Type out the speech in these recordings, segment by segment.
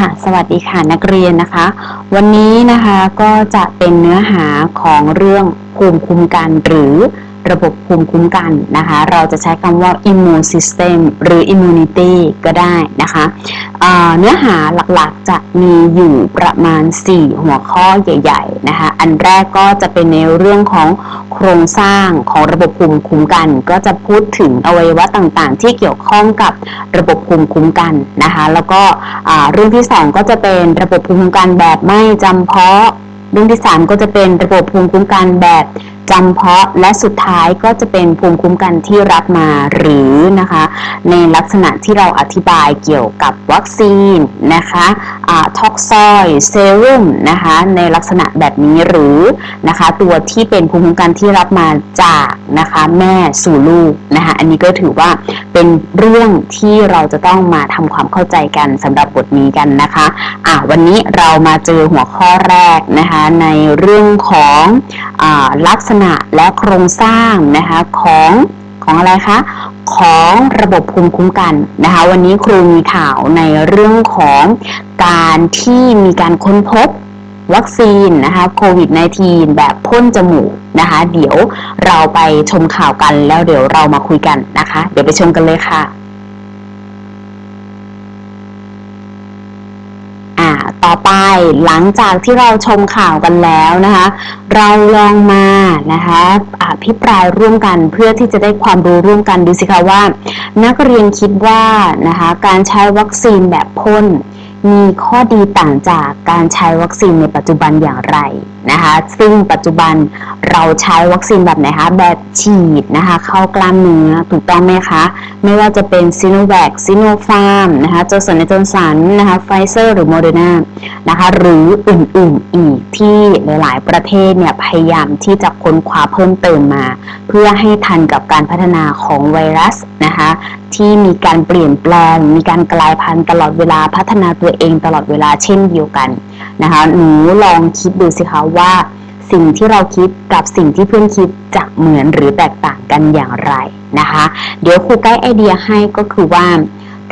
ค่ะสวัสดีค่ะนักเรียนนะคะ วันนี้นะคะก็จะเป็นเนื้อหาของเรื่องภูมิคุ้มกันหรือ ระบบภูมิคุ้มกันนะคะ เราจะใช้คำว่า immune system หรือ immunity ก็ได้นะคะอ่าเนื้อหาหลักๆจะมีอยู่ประมาณ 4 หัวข้อใหญ่ๆนะคะ อันแรกก็จะเป็นในเรื่องของโครงสร้างของระบบภูมิคุ้มกัน ก็จะพูดถึงอวัยวะต่างๆ ที่เกี่ยวข้องกับระบบภูมิคุ้มกันนะคะ แล้วก็เรื่องที่ 2 ก็จะเป็นระบบภูมิคุ้มกันแบบไม่จำเพาะ เรื่องที่ 3 ก็จะเป็นระบบภูมิคุ้มกันแบบ จำเพาะและสุดท้ายก็จะเป็นภูมิคุ้มกันที่รับมาหรือนะคะ ในลักษณะที่เราอธิบายเกี่ยวกับวัคซีนนะคะท็อกซอยเซรุ่มนะคะในลักษณะแบบนี้หรือนะคะตัวที่เป็นภูมิคุ้มกันที่รับมาจากนะคะแม่สู่ลูกนะคะอันนี้ก็ถือว่าเป็นเรื่องที่เราจะต้องมาทำความเข้าใจกันสำหรับบทนี้กันนะคะอะวันนี้เรามาเจอหัวข้อแรกนะคะในเรื่องของอลักษณะและโครงสร้างนะคะของของอะไรคะของระบบภูมิคุ้มกันนะคะวันนี้ครูมีข่าวในเรื่องของการที่มีการค้นพบวัคซีนนะคะโควิด -19 แบบพ่นจมูกนะคะ เดี๋ยวเราไปชมข่าวกันแล้วเดี๋ยวเรามาคุยกันนะคะ เดี๋ยวไปชมกันเลยค่ะ ต่อไปหลังจากที่เราชมข่าวกันแล้วนะคะ เราลองมานะคะอภิปรายร่วมกันเพื่อที่จะได้ความรู้ร่วมกันดูสิคะว่า นักเรียนคิดว่านะคะการใช้วัคซีนแบบพ่นมีข้อดีต่างจากการใช้วัคซีนในปัจจุบันอย่างไร นะคะซึ่งปัจจุบันเราใช้วัคซีนแบบไหนคะแบบฉีดนะคะเข้ากล้ามเนื้อถูกต้องไหมคะไม่ว่าจะเป็นซีโนแวคซีโนฟาร์มนะคะจอสันจนสันนะคะไฟเซอร์หรือโมเดอร์นานะคะหรืออื่นๆอีกที่หลาย ๆ ประเทศเนี่ยพยายามที่จะค้นคว้าเพิ่มเติมมา เพื่อให้ทันกับการพัฒนาของไวรัสนะคะที่มีการเปลี่ยนแปลง มีการกลายพันธุ์ตลอดเวลาพัฒนาตัวเองตลอดเวลาเช่นเดียวกัน นะคะหนูลองคิดดูสิคะว่าสิ่งที่เราคิดกับสิ่งที่เพื่อนคิดจะเหมือนหรือแตกต่างกันอย่างไรนะคะ เดี๋ยวครูใกล้ไอเดียให้ก็คือว่า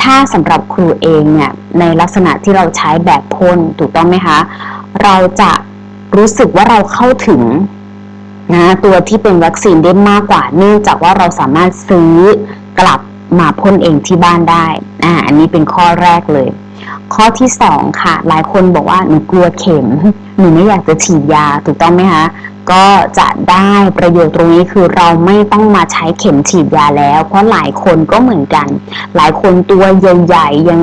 ถ้าสำหรับครูเองเนี่ยในลักษณะที่เราใช้แบบพ่นถูกต้องไหมคะ เราจะรู้สึกว่าเราเข้าถึงนะตัวที่เป็นวัคซีนได้มากกว่า เนื่องจากว่าเราสามารถซื้อกลับมาพ่นเองที่บ้านได้อ่าอันนี้เป็นข้อแรกเลย ข้อที่สองค่ะ หลายคนบอกว่าหนูกลัวเข็ม หนูไม่อยากจะฉีดยาถูกต้องไหมคะก็จะได้ประโยชน์ตรงนี้คือเราไม่ต้องมาใช้เข็มฉีดยาแล้ว เพราะหลายคนก็เหมือนกัน หลายคนตัวใหญ่ๆยัง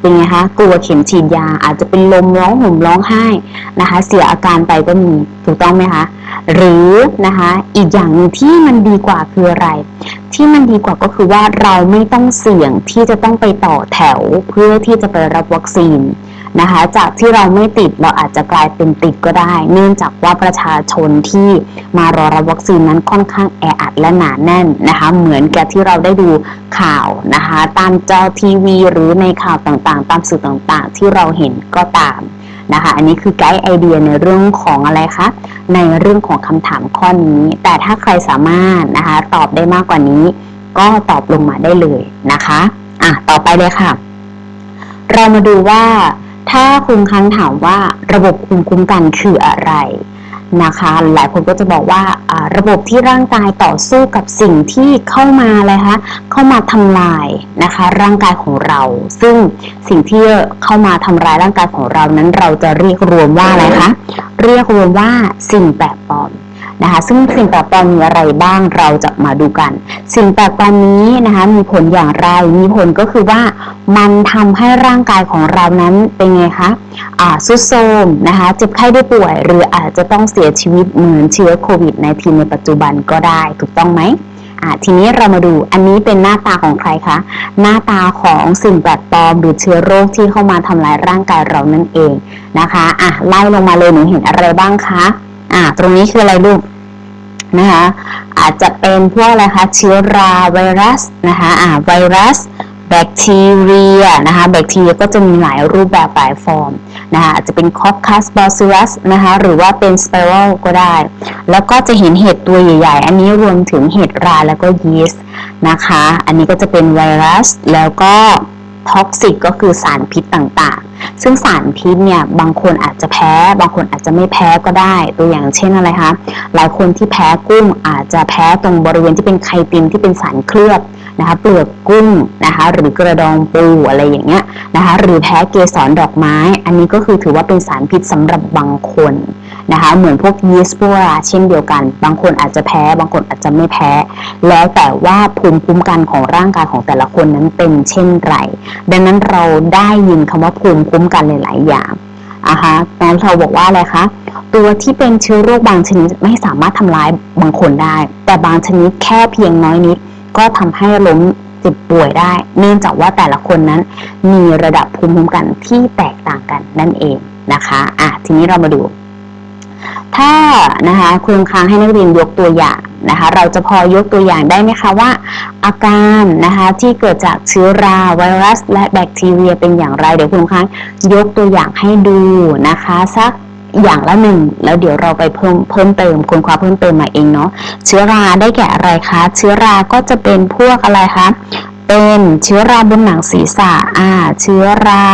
เป็นไงคะกลัวเข็มฉีดยาอาจจะเป็นลมร้องห่มร้องไห้นะคะ เสียอาการไปก็มีถูกต้องไหมคะหรือนะคะอีกอย่างหนึ่งที่มันดีกว่าคืออะไร ที่มันดีกว่าก็คือว่าเราไม่ต้องเสี่ยงที่จะต้องไปต่อแถวเพื่อที่จะไปรับวัคซีน นะคะ จากที่เราไม่ติดเราอาจจะกลายเป็นติดก็ได้ เนื่องจากว่าประชาชนที่มารอรับวัคซีนนั้นค่อนข้างแออัดและหนาแน่นนะคะ เหมือนกับที่เราได้ดูข่าวนะคะ ตามจอทีวี หรือในข่าวต่างๆ ตามสื่อต่างๆ ที่เราเห็นก็ตามนะคะอันนี้คือไกด์ไอเดียในเรื่องของอะไรคะ ในเรื่องของคำถามข้อนี้ แต่ถ้าใครสามารถนะคะ ตอบได้มากกว่านี้ ก็ตอบลงมาได้เลยนะคะ อะ ต่อไปเลยค่ะ เรามาดูว่า ถ้าคุณครั้งถามว่าระบบภูมิคุ้มกันคืออะไรนะคะ หลายคนก็จะบอกว่าระบบที่ร่างกายต่อสู้กับสิ่งที่เข้ามาเลยคะเข้ามาทำลายนะคะ ร่างกายของเรา ซึ่งสิ่งที่เข้ามาทำลายร่างกายของเรานั้น เราจะเรียกรวมว่าอะไรคะเรียกรวมว่าสิ่งแปลกปลอม นะคะซึ่งสิ่งแปลกปลอมมีอะไรบ้างเราจะมาดูกัน สิ่งแปลกปลอมนี้นะคะมีผลอย่างไรมีผลก็คือว่ามันทำให้ร่างกายของเรานั้นเป็นไงคะอ่าซุดโทมนะคะเจ็บไข้ได้ป่วย หรืออาจจะต้องเสียชีวิตเหมือนเชื้อโควิดในทีในปัจจุบันก็ได้ถูกต้องไหมทีนี้เรามาดูอันนี้เป็นหน้าตาของใครคะ หน้าตาของสิ่งแปลกปลอมหรือเชื้อโรคที่เข้ามาทำลายร่างกายเรานั่นเองนะคะอะไล่ลงมาเลยหนูเห็นอะไรบ้างคะ อ่า ตรงนี้คืออะไรลูกนะคะ อาจจะเป็นพวกอะไรคะเชื้อราไวรัสนะคะอ่าไวรัสแบคทีเรียนะคะแบคทีเรียก็จะมีหลายรูปแบบหลายฟอร์มนะคะอาจจะเป็นคอคัสบอซิลัสนะคะหรือว่าเป็นสเปโรก็ได้ แล้วก็จะเห็นเห็ดตัวใหญ่ ๆ อันนี้รวมถึงเห็ดราแล้วก็ยีสต์นะคะ อันนี้ก็จะเป็นไวรัสแล้วก็ท็อกซิกก็คือสารพิษต่างๆ ซึ่งสารพิษเนี่ยบางคนอาจจะแพ้ บางคนอาจจะไม่แพ้ก็ได้ ตัวอย่างเช่นอะไรคะหลายคนที่แพ้กุ้งอาจจะแพ้ตรงบริเวณที่เป็นไคตินที่เป็นสารเคลือบนะคะเปลือกกุ้งนะคะหรือกระดองปูอะไรอย่างเงี้ยนะคะหรือแพ้เกสรดอกไม้ อันนี้ก็คือถือว่าเป็นสารพิษสำหรับบางคน นะคะเหมือนพวกยีสต์พวกราเช่นเดียวกัน บางคนอาจจะแพ้ บางคนอาจจะไม่แพ้ แล้วแต่ว่าภูมิคุ้มกันของร่างกายของแต่ละคนนั้นเป็นเช่นไร ดังนั้นเราได้ยินคำว่าภูมิคุ้มกันหลาย ๆ อย่างนะคะตอนเราบอกว่าอะไรคะ ตัวที่เป็นเชื้อโรคบางชนิดไม่สามารถทำร้ายบางคนได้ แต่บางชนิดแค่เพียงน้อยนิด ก็ทำให้ล้มเจ็บป่วยได้ เนื่องจากว่าแต่ละคนนั้นมีระดับภูมิคุ้มกันที่แตกต่างกันนั่นเองนะคะ อะ ทีนี้เรามาดู ถ้านะคะครูค้างให้นักเรียนยกตัวอย่างนะคะ เราจะพอยกตัวอย่างได้ไหมคะว่า อาการนะคะที่เกิดจากเชื้อราไวรัส และแบคทีเรียเป็นอย่างไร เดี๋ยวครูค้างยกตัวอย่างให้ดูนะคะสักอย่างละหนึ่งแล้วเดี๋ยวเราไปเพิ่มเพิ่มเติมค้นคว้าเพิ่มเติมมาเองเนาะเชื้อราได้แก่อะไรคะ เชื้อราก็จะเป็นพวกอะไรคะเป็นเชื้อราบนหนังศีรษะอ่าเชื้อรา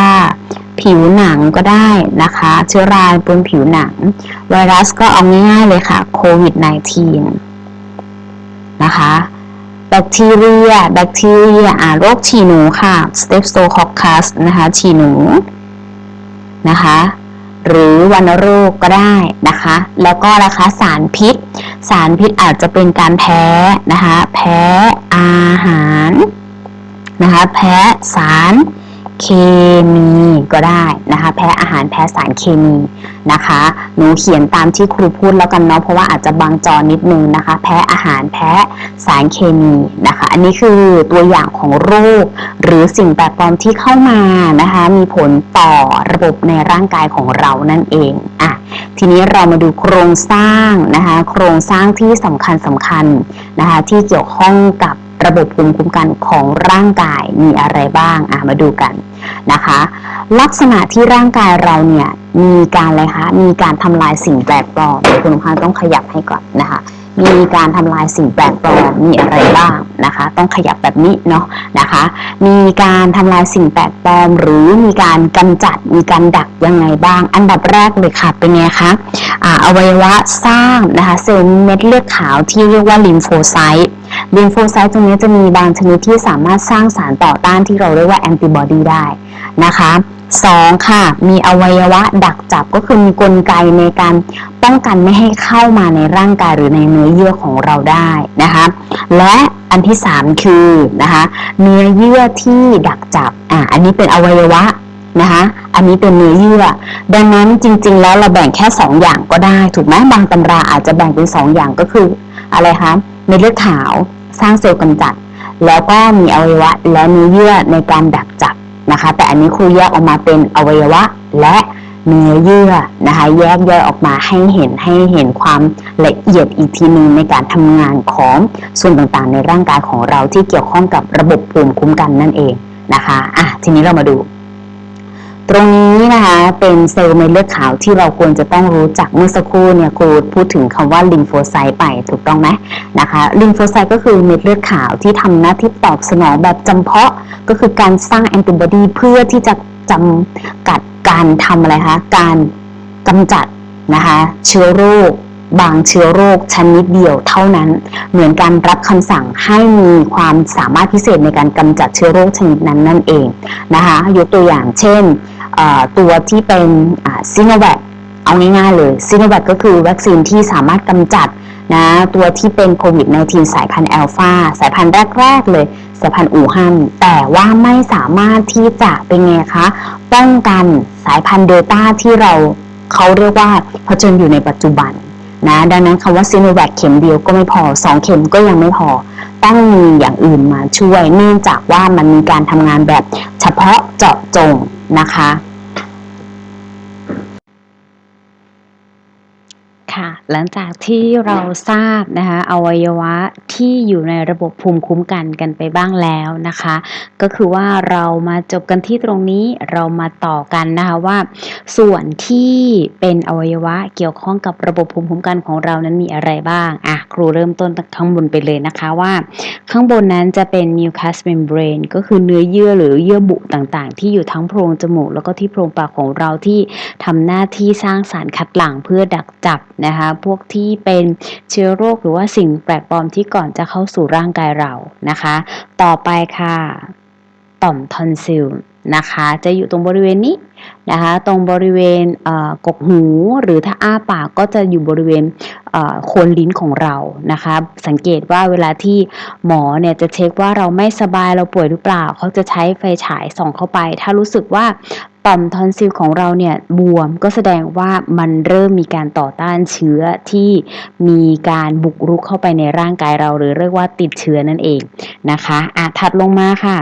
ผิวหนังก็ได้นะคะ เชื้อราบนผิวหนัง ไวรัสก็เอาง่ายๆเลยค่ะโควิด -19 นะคะแบคทีเรียแบคทีเรียอ่าโรคฉี่หนูค่ะ Streptococcus นะคะฉี่หนูนะคะหรือวัณโรคก็ได้นะคะ แล้วก็นะคะสารพิษ สารพิษอาจจะเป็นการแพ้นะคะ แพ้อาหารนะคะ แพ้สาร เคมีก็ได้นะคะ แพ้อาหารแพ้สารเคมีนะคะ หนูเขียนตามที่ครูพูดแล้วกันเนาะเพราะว่าอาจจะบางจอนิดนึงนะคะ แพ้อาหารแพ้สารเคมีนะคะ อันนี้คือตัวอย่างของโรค หรือสิ่งแปลกปลอมที่เข้ามานะคะ มีผลต่อระบบในร่างกายของเรานั่นเองอะทีนี้เรามาดูโครงสร้างนะคะ โครงสร้างที่สำคัญสำคัญนะคะ ที่เกี่ยวข้องกับ ระบบภูมิคุ้มกันของร่างกายมีอะไรบ้างอะมาดูกันนะคะ ลักษณะที่ร่างกายเราเนี่ยมีการอะไรคะมีการทำลายสิ่งแปลกปลอมคุณพันต้องขยับให้ก่อนนะคะมีการทำลายสิ่งแปลกปลอมมีอะไรบ้างนะคะ ต้องขยับแบบนี้เนาะนะคะ มีการทำลายสิ่งแปลกปลอม หรือมีการกำจัดมีการดักยังไงบ้าง อันดับแรกเลยค่ะเป็นไงคะอ่าอวัยวะสร้างนะคะเซลล์เม็ดเลือดขาวที่เรียกว่าลิมโฟไซต์ ลิมโฟไซต์ตรงนี้จะมีบางชนิดที่สามารถสร้างสารต่อต้านที่เราเรียกว่าแอนติบอดีได้นะคะสองค่ะ มีอวัยวะดักจับก็คือมีกลไกในการป้องกันไม่ให้เข้ามาในร่างกายหรือในเนื้อเยื่อของเราได้นะคะและอันที่สามคือนะคะเนื้อเยื่อที่ดักจับอ่าอันนี้เป็นอวัยวะนะคะอันนี้เป็นเนื้อเยื่อ ดังนั้นจริง ๆ แล้วเราแบ่งแค่สองอย่างก็ได้ ถูกไหมบางตำราอาจจะแบ่งเป็นสองอย่างก็คืออะไรคะ เม็ดเลือดขาว สร้างเซลล์กำจัด แล้วก็มีอวัยวะและเนื้อเยื่อในการดักจับนะคะ แต่อันนี้ครูแยกออกมาเป็นอวัยวะและเนื้อเยื่อนะคะ แยกย่อยออกมาให้เห็นให้เห็นความละเอียดอีกทีหนึ่งในการทำงานของส่วนต่างๆ ในร่างกายของเราที่เกี่ยวข้องกับระบบภูมิคุ้มกันนั่นเองนะคะอะทีนี้เรามาดู ตรงนี้นะคะเป็นเซลล์เม็ดเลือดขาวที่เราควรจะต้องรู้จักเมื่อสักครู่เนี่ยครูพูดถึงคำว่าลิมโฟไซต์ไปถูกต้องไหมนะคะลิมโฟไซต์ก็คือเม็ดเลือดขาวที่ทำหน้าที่ตอบสนองแบบจำเพาะก็คือการสร้างแอนติบอดีเพื่อที่จะจำกัดการทำอะไรคะการกำจัดนะคะเชื้อโรค บางเชื้อโรคชนิดเดียวเท่านั้น เหมือนการรับคำสั่งให้มีความสามารถพิเศษในการกำจัดเชื้อโรคชนิดนั้นนั่นเองนะคะยกตัวอย่างเช่นตัวที่เป็นซีโนแวคเอาง่ายๆเลยซีโนแวคก็คือวัคซีนที่สามารถกำจัดนะตัวที่เป็นโควิด -19 สายพันธุ์แอลฟาสายพันธุ์แรก ๆ เลย สายพันธุ์อู่ฮั่นแต่ว่าไม่สามารถที่จะเป็นไงคะป้องกันสายพันธุ์เดลต้าที่เราเขาเรียกว่าเผชิญอยู่ในปัจจุบัน นะดังนั้นคำว่าซีโนแวคเข็มเดียวก็ไม่พอ 2 เข็มก็ยังไม่พอ ต้องมีอย่างอื่นมาช่วย เนื่องจากว่ามันมีการทำงานแบบเฉพาะเจาะจงนะคะ ค่ะ หลังจากที่เราทราบนะคะอวัยวะที่อยู่ในระบบภูมิคุ้มกันกันไปบ้างแล้วนะคะ ก็คือว่าเรามาจบกันที่ตรงนี้เรามาต่อกันนะคะว่า ส่วนที่เป็นอวัยวะเกี่ยวข้องกับระบบภูมิคุ้มกันของเรานั้นมีอะไรบ้างอะครูเริ่มต้นข้างบนไปเลยนะคะว่า ข้างบนนั้นจะเป็น mucous membrane ก็คือเนื้อเยื่อหรือเยื่อบุต่างๆ ที่อยู่ทั้งโพรงจมูก แล้วก็ที่โพรงปากของเราที่ทำหน้าที่สร้างสารคัดหลั่งเพื่อดักจับนะคะ พวกที่เป็นเชื้อโรคหรือว่าสิ่งแปลกปลอมที่ก่อนจะเข้าสู่ร่างกายเรานะคะ ต่อไปค่ะ ต่อมทอนซิลนะคะ จะอยู่ตรงบริเวณนี้นะคะ ตรงบริเวณกกหูหรือถ้าอ้าปากก็จะอยู่บริเวณโคนลิ้นของเรานะคะ สังเกตว่าเวลาที่หมอเนี่ยจะเช็คว่าเราไม่สบายเราป่วยหรือเปล่า เขาจะใช้ไฟฉายส่องเข้าไป ถ้ารู้สึกว่า ต่อมทอนซิลของเราเนี่ยบวมก็แสดงว่ามันเริ่มมีการต่อต้านเชื้อที่มีการบุกรุกเข้าไปในร่างกายเรา หรือเรียกว่าติดเชื้อนั่นเองนะคะอะถัดลงมาค่ะ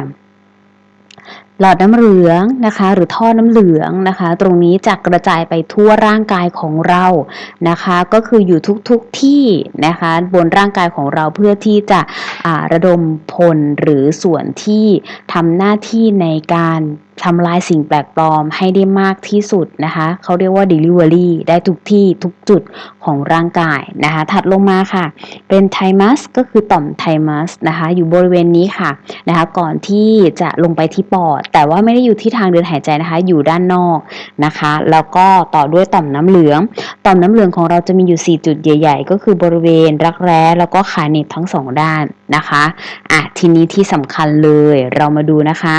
หลอดน้ำเหลืองนะคะ หรือท่อน้ำเหลืองนะคะ ตรงนี้จะกระจายไปทั่วร่างกายของเรานะคะ ก็คืออยู่ทุกๆทที่นะคะ บนร่างกายของเราเพื่อที่จะระดมพลหรือส่วนที่ทำหน้าที่ในการทำลายสิ่งแปลกปลอมให้ได้มากที่สุดนะคะเขาเรียกว่า delivery ได้ทุกที่ทุกจุดของร่างกายนะคะ ถัดลงมาค่ะ เป็นไทมัสก็คือต่อมไทมัสนะคะอยู่บริเวณนี้ค่ะนะคะก่อนที่จะลงไปที่ปอด แต่ว่าไม่ได้อยู่ที่ทางเดินหายใจนะคะ อยู่ด้านนอกนะคะ แล้วก็ต่อด้วยต่อมน้ำเหลือง ต่อมน้ำเหลืองของเราจะมีอยู่ 4 จุดใหญ่ ๆ ก็คือบริเวณรักแร้แล้วก็ขาหนีบทั้งสองด้าน นะคะอะทีนี้ที่สำคัญเลยเรามาดูนะคะ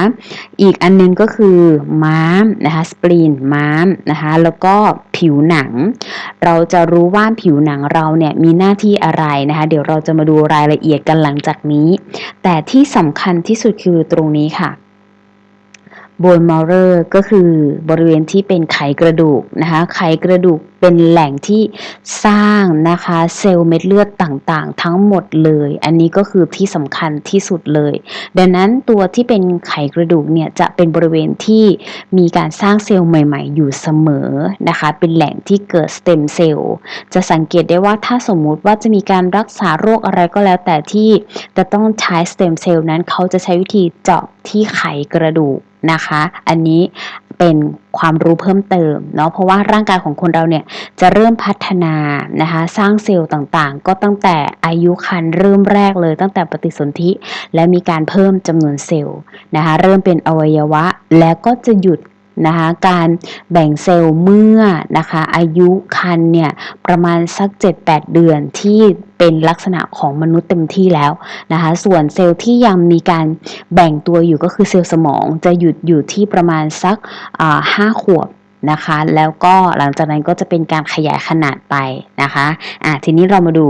อีกอันนึงก็คือม้ามนะคะสปรีนม้ามนะคะแล้วก็ผิวหนัง เราจะรู้ว่าผิวหนังเราเนี่ยมีหน้าที่อะไรนะคะ เดี๋ยวเราจะมาดูรายละเอียดกันหลังจากนี้ แต่ที่สำคัญที่สุดคือตรงนี้ค่ะ บนมอร์เรอร์ก็คือบริเวณที่เป็นไขกระดูกนะคะ ไขกระดูกเป็นแหล่งที่สร้างนะคะเซลล์เม็ดเลือดต่างๆ ทั้งหมดเลย อันนี้ก็คือที่สำคัญที่สุดเลย ดังนั้นตัวที่เป็นไขกระดูกเนี่ยจะเป็นบริเวณที่มีการสร้างเซลล์ใหม่ ๆ อยู่เสมอนะคะ เป็นแหล่งที่เกิดสเต็มเซลล์จะสังเกตได้ว่าถ้าสมมุติว่าจะมีการรักษาโรคอะไรก็แล้วแต่ที่จะต้องใช้สเต็มเซลล์นั้นเขาจะใช้วิธีเจาะที่ไขกระดูก นะคะ อันนี้เป็นความรู้เพิ่มเติมเนาะเพราะว่าร่างกายของคนเราเนี่ยจะเริ่มพัฒนานะคะสร้างเซลล์ต่างๆ ก็ตั้งแต่อายุคันเริ่มแรกเลยตั้งแต่ปฏิสนธิและมีการเพิ่มจำนวนเซลล์นะคะเริ่มเป็นอวัยวะ แล้วก็จะหยุด นะคะการแบ่งเซลล์เมื่อนะคะอายุคันเนี่ยประมาณสัก 7-8 เดือนที่เป็นลักษณะของมนุษย์เต็มที่แล้วนะคะส่วนเซลล์ที่ยังมีการแบ่งตัวอยู่ก็คือเซลล์สมองจะหยุดอยู่ที่ประมาณสักห้าขวบนะคะแล้วก็หลังจากนั้นก็จะเป็นการขยายขนาดไปนะคะอะทีนี้เรามาดู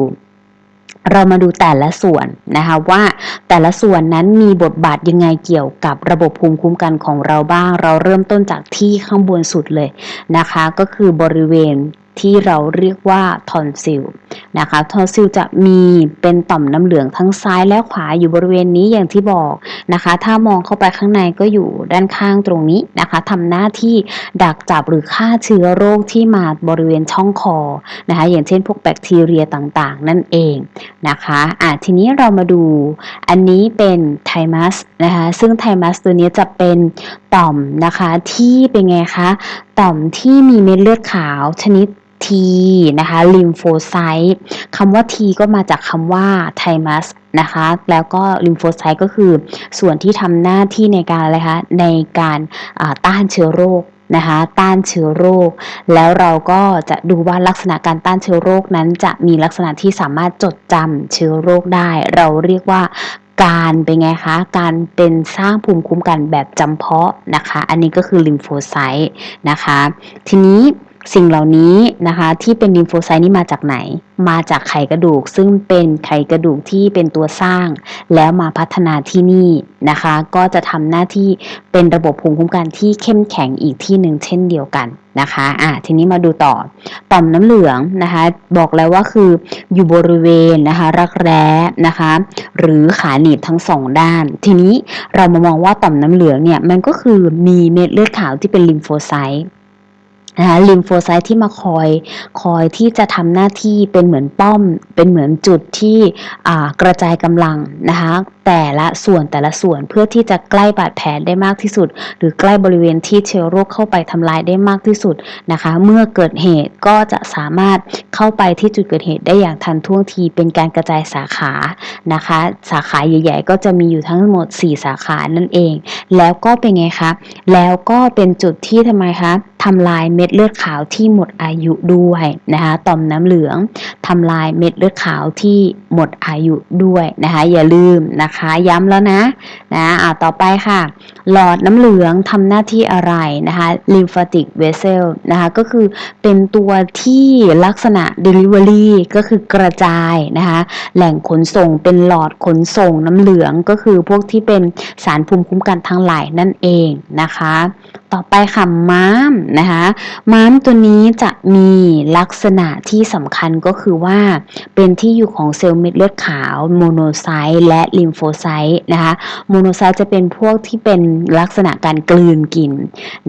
เรามาดูแต่ละส่วนนะคะว่าแต่ละส่วนนั้นมีบทบาทยังไงเกี่ยวกับระบบภูมิคุ้มกันของเราบ้าง เราเริ่มต้นจากที่ข้างบนสุดเลยนะคะ ก็คือบริเวณ ที่เราเรียกว่าทอนซิลนะคะทอนซิลจะมีเป็นต่อมน้ำเหลืองทั้งซ้ายและขวาอยู่บริเวณนี้อย่างที่บอกนะคะ ถ้ามองเข้าไปข้างในก็อยู่ด้านข้างตรงนี้นะคะทำหน้าที่ดักจับหรือฆ่าเชื้อโรคที่มาบริเวณช่องคอนะคะอย่างเช่นพวกแบคทีเรียต่างๆ นั่นเองนะคะอะทีนี้เรามาดูอันนี้เป็นไทมัสนะคะซึ่งไทมัสตัวนี้จะเป็นต่อมนะคะที่เป็นไงคะต่อมที่มีเม็ดเลือดขาวชนิด T นะคะลิมโฟไซต์คำว่า T ก็มาจากคำว่าไทมัสนะคะแล้วก็ลิมโฟไซต์ก็คือส่วนที่ทำหน้าที่ในการอะไรคะในการต้านเชื้อโรคนะคะต้านเชื้อโรค แล้วเราก็จะดูว่าลักษณะการต้านเชื้อโรคนั้น จะมีลักษณะที่สามารถจดจำเชื้อโรคได้ เราเรียกว่าการเป็นไงคะ การเป็นสร้างภูมิคุ้มกันแบบจำเพาะนะคะ อันนี้ก็คือลิมโฟไซต์นะคะ ทีนี้ สิ่งเหล่านี้นะคะที่เป็นลิมโฟไซต์นี่มาจากไหน มาจากไขกระดูก ซึ่งเป็นไขกระดูกที่เป็นตัวสร้าง แล้วมาพัฒนาที่นี่นะคะ ก็จะทำหน้าที่เป็นระบบภูมิคุ้มกันที่เข้มแข็งอีกที่หนึ่งเช่นเดียวกันนะคะอะทีนี้มาดูต่อ ต่อมน้ำเหลืองนะคะ บอกแล้วว่าคืออยู่บริเวณนะคะ รักแร้นะคะ หรือขาหนีบทั้งสองด้าน ทีนี้เรามามองว่าต่อมน้ำเหลืองเนี่ยมันก็คือมีเม็ดเลือดขาวที่เป็นลิมโฟไซต์ นะคะลิมโฟไซต์ที่มาคอยคอยที่จะทำหน้าที่เป็นเหมือนป้อม เป็นเหมือนจุดที่กระจายกำลังนะคะแต่ละส่วนแต่ละส่วนเพื่อที่จะใกล้บาดแผลได้มากที่สุด หรือใกล้บริเวณที่เชื้อโรคเข้าไปทำลายได้มากที่สุดนะคะ เมื่อเกิดเหตุก็จะสามารถเข้าไปที่จุดเกิดเหตุได้อย่างทันท่วงทีเป็นการกระจายสาขานะคะ สาขาใหญ่ ๆ ก็จะมีอยู่ทั้งหมด 4 สาขานั่นเอง แล้วก็เป็นไงคะแล้วก็เป็นจุดที่ทำไมคะ ทำลายเม็ดเลือดขาวที่หมดอายุด้วยนะคะต่อมน้ำเหลืองทำลายเม็ดเลือดขาวที่หมดอายุด้วยนะคะอย่าลืมนะคะย้ำแล้วนะนะอ่าต่อไปค่ะ หลอดน้ำเหลืองทำหน้าที่อะไรนะคะ lymphatic vessel นะคะก็คือเป็นตัวที่ลักษณะ delivery ก็คือกระจายนะคะแหล่งขนส่งเป็นหลอดขนส่งน้ำเหลืองก็คือพวกที่เป็นสารภูมิคุ้มกันทั้งหลายนั่นเองนะคะ ต่อไปค่ะม้ามนะคะ ม้ามตัวนี้จะมีลักษณะที่สำคัญก็คือว่า เป็นที่อยู่ของเซลล์เม็ดเลือดขาวโมโนไซต์และลิมโฟไซต์นะคะโมโนไซต์จะเป็นพวกที่เป็นลักษณะการกลืนกิน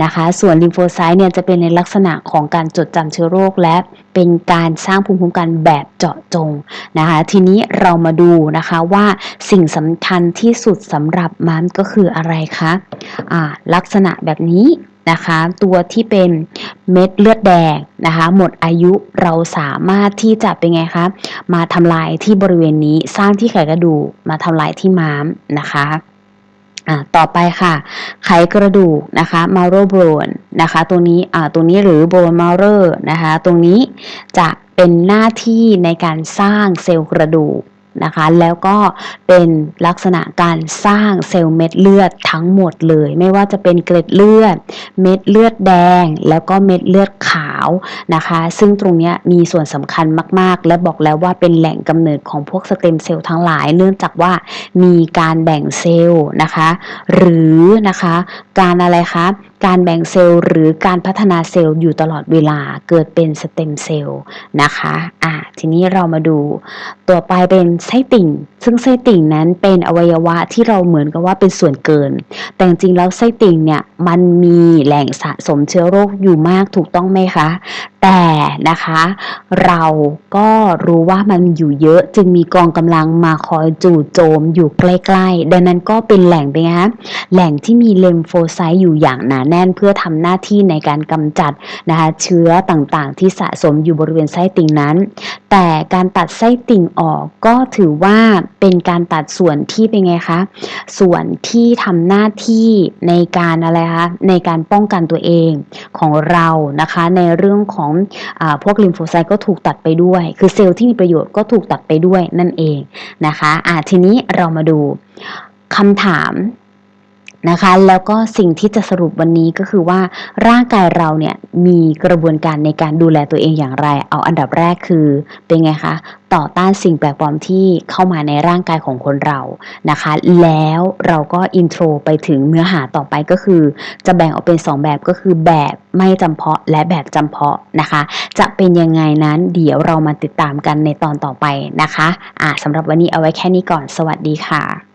นะคะ ส่วนลิมโฟไซต์เนี่ยจะเป็นในลักษณะของการจดจำเชื้อโรคและเป็นการสร้างภูมิคุ้มกันแบบเจาะจงนะคะ ทีนี้เรามาดูนะคะว่าสิ่งสำคัญที่สุดสำหรับม้ามก็คืออะไรคะะ ลักษณะแบบนี้นะคะ ตัวที่เป็นเม็ดเลือดแดงนะคะ หมดอายุเราสามารถที่จะเป็นไงคะมาทำลายที่บริเวณนี้สร้างที่ไขกระดูกมาทำลายที่ม้ามนะคะอ่าต่อไปค่ะ ไขกระดูกนะคะมาโรโบนนะคะตรงนี้อ่าตรงนี้หรือโบนมาเรอร์นะคะ ตรงนี้จะเป็นหน้าที่ในการสร้างเซลล์กระดูก นะคะ แล้วก็เป็นลักษณะการสร้างเซลล์เม็ดเลือดทั้งหมดเลย ไม่ว่าจะเป็นเกล็ดเลือด เม็ดเลือดแดง แล้วก็เม็ดเลือดขาวนะคะ ซึ่งตรงนี้มีส่วนสำคัญมาก ๆ และบอกแล้วว่าเป็นแหล่งกำเนิดของพวกสเต็มเซลล์ทั้งหลาย เนื่องจากว่ามีการแบ่งเซลล์นะคะ หรือนะคะ การอะไรคะ การแบ่งเซลล์หรือการพัฒนาเซลล์อยู่ตลอดเวลาเกิดเป็นสเต็มเซลล์นะคะอะทีนี้เรามาดูตัวไปเป็นไส้ติ่ง ซึ่งไส้ติ่งนั้นเป็นอวัยวะที่เราเหมือนกับว่าเป็นส่วนเกิน แต่จริงแล้วไส้ติ่งเนี่ยมันมีแหล่งสะสมเชื้อโรคอยู่มากถูกต้องไหมคะ แต่นะคะเราก็รู้ว่ามันอยู่เยอะจึงมีกองกำลังมาคอยจู่โจมอยู่ใกล้ๆ ดังนั้นก็เป็นแหล่งไปนะแหล่งที่มีเลมโฟไซต์อยู่อย่างหนาแน่นเพื่อทำหน้าที่ในการกำจัดนะคะเชื้อต่างๆ ที่สะสมอยู่บริเวณไส้ติ่งนั้น แต่การตัดไส้ติ่งออกก็ถือว่าเป็นการตัดส่วนที่เป็นไงคะส่วนที่ทำหน้าที่ในการอะไรคะในการป้องกันตัวเองของเรานะคะในเรื่องของอพวกลิมโฟไซต์ก็ถูกตัดไปด้วย คือเซลล์ที่มีประโยชน์ก็ถูกตัดไปด้วยนั่นเองนะคะะทีนี้เรามาดูคำถาม นะคะ แล้วก็สิ่งที่จะสรุปวันนี้ก็คือว่าร่างกายเราเนี่ยมีกระบวนการในการดูแลตัวเองอย่างไร เอาอันดับแรกคือเป็นไงคะต่อต้านสิ่งแปลกปลอมที่เข้ามาในร่างกายของคนเรานะคะ แล้วเราก็อินโทรไปถึงเนื้อหาต่อไปก็คือ จะแบ่งออกเป็น 2 แบบก็คือแบบไม่จำเพาะและแบบจำเพาะนะคะ จะเป็นยังไงนั้นเดี๋ยวเรามาติดตามกันในตอนต่อไปนะคะอ่าสำหรับวันนี้เอาไว้แค่นี้ก่อนสวัสดีค่ะ